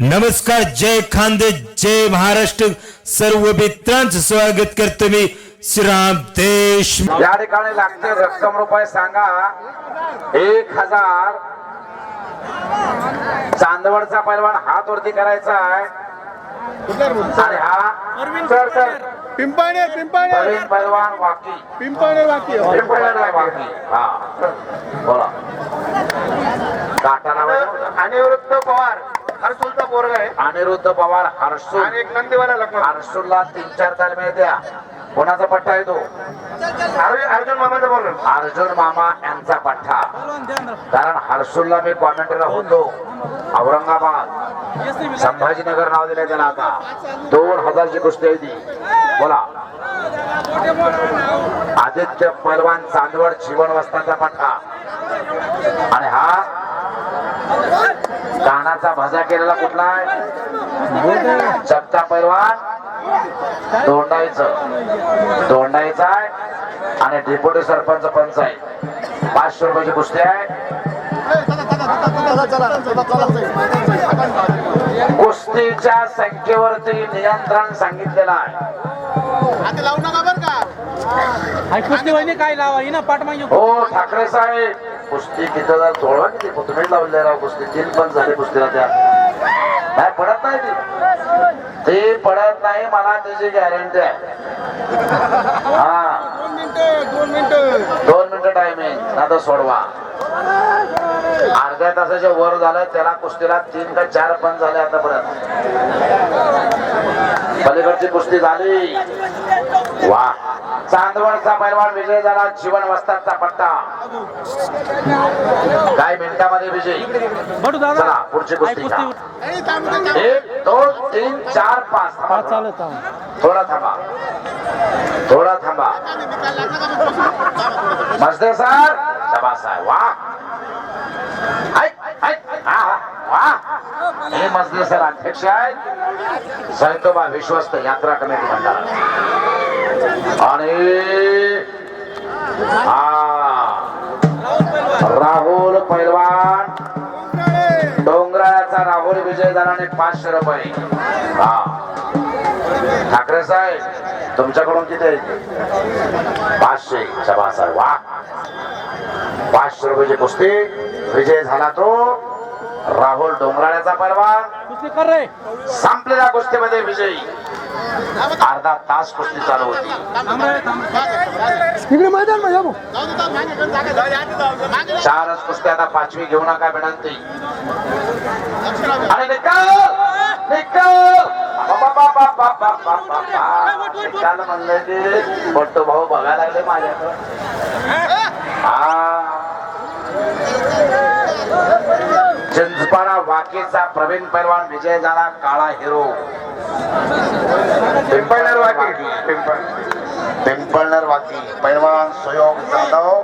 नमस्कार जय खानदे जय महाराष्ट्र. सर्व मित्रांचं स्वागत करतो मी श्रीराम देश. या ठिकाणी लागते रक्कम रुपये सांगा. एक हजार. चांदवडचा पैलवान हात वरती करायचा आहे. आणि हा सर सर पिंपाणे पिंपाणे. प्रवीण पैलवान वाकी. पिंपाणे बाकी आहे. पिंपळनेर वाकी. हा. बोला. काटा नाव आहे? अनिरुद्ध पवार. हरसुलचा पोरगा आहे. अनिरुद्ध पवार हर्षुल. आणि एक नंदीवाला लग्न. हर्षुलला तीन चार तालमे द्या. कोणाचा पट्टा आहे तो? अर्जुन मामाचा बोल अर्जुन मामा यांचा पट्टा. कारण हर्सुलला मी कॉमेंटला होतो. औरंगाबाद. संभाजीनगर नाव दिलंय त्याला आता. दोन हजारची कुस्ती आहे ती. बोला. आदित्य पहलवान चांदवड जीवन वस्ताचा पट्टा. आणि हा कानाचा भजा केलेला कुठला आहे? जगता पैलवान. दोंडाईचं. दोंडाईचा आहे. आणि डेप्युटी सरपंच पंच आहे. पाचशे रुपयाची कुस्ती आहे. कुस्तीच्या संख्येवरती नियंत्रण सांगितलेलं आहे. लावू नका बर का. आणि कुस्ती वहिनी काय लावा ही ना पाठ मागे हो ठाकरे साहेब कुस्ती किती जर थोडा किती तुम्ही लावले राव कुस्ती तीन पण झाले कुस्तीला त्या. नाही पडत नाही ती. ते पडत नाही मला त्याची गॅरंटी आहे. हा. दोन मिनिटं दोन मिनिटं. दोन मिनिटं टायमिंग आता सोडवा. अर्ध्या तासाच्या वर झालं त्याला कुस्तीला तीन का चार पण झाले आतापर्यंत. पलीकडची कुस्ती झाली. वा. चांदवडचा पैलवान विजय झाला जीवन वस्तादचा पट्टा. काही मिनिटामध्ये विजय. चला पुढची कुस्ती. एक दोन तीन चार पाच. थोडा. थोडा थांबा. थोडा थांबा. मजदे सर. शबास आहे वा. हे मजदे सर अध्यक्ष आहेत. सैतोबा विश्वस्त यात्रा कमिटी म्हणतात. आणि हा. राहुल पैलवान. डोंगराळ्याचा राहुल विजय झाला पाचशे रुपये. हा. ठाकरे साहेब तुमच्याकडून किती पाचशे. शबास वा. पाचशे रुपयाची कुस्ती. विजय झाला तो. राहुल डोंगराळ्याचा रे. संपलेल्या कुस्तीमध्ये विजयी. अर्धा तास कुस्ती चालू होती. चारच कुस्ती आता पाचवी घेऊ नका विनंती. आणि निकाल! निकाल! निकाल म्हणलं की मोठं भाऊ बघायला लागले माझ्याकडे. हा. चिंचपाडा वाकेचा प्रवीण पैलवान विजय झाला काळा हिरो. पिंपळनेर वाकी. पिंपळनेर वाकी. पैलवान सुयोग जाधव.